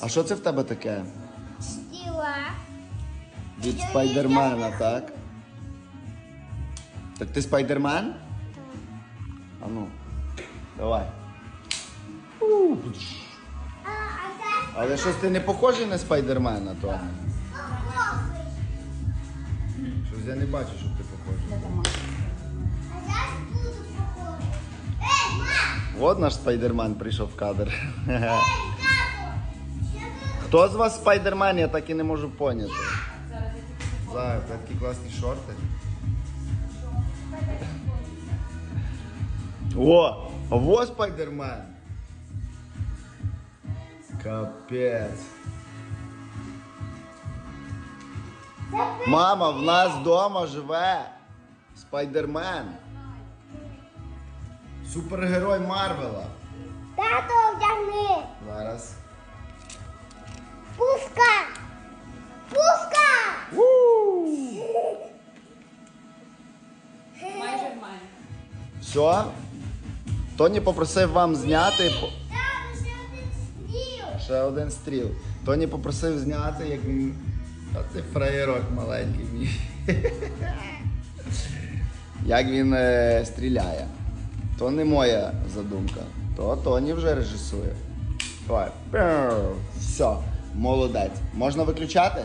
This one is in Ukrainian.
А що це в тебе таке? Стіла. Від спайдермена, так? Так ти спайдермен? А ну, давай. У. А, а це Але щось ти не похожий на спайдермена, похожий. Щось я не бачу, щоб ти похожий. А зараз буду похожий. Ей, мам! От наш спайдермен прийшов в кадр. Ей, Хто з вас спайдермен, я так і не можу поняти. Зараз, це такі класні шорти. О! Во спайдермен! Капець. Мама, в нас вдома живе спайдермен. Супергерой Марвела. Тато вдягни! Зараз. Все. Тоні попросив вам зняти. по- ще один стіл! Ще один стріл. Тоні попросив зняти, як він. А це фраєрок маленький мій. Як він е, стріляє. То не моя задумка. То Тоні вже режисує. Давай. Все, молодець. Можна виключати?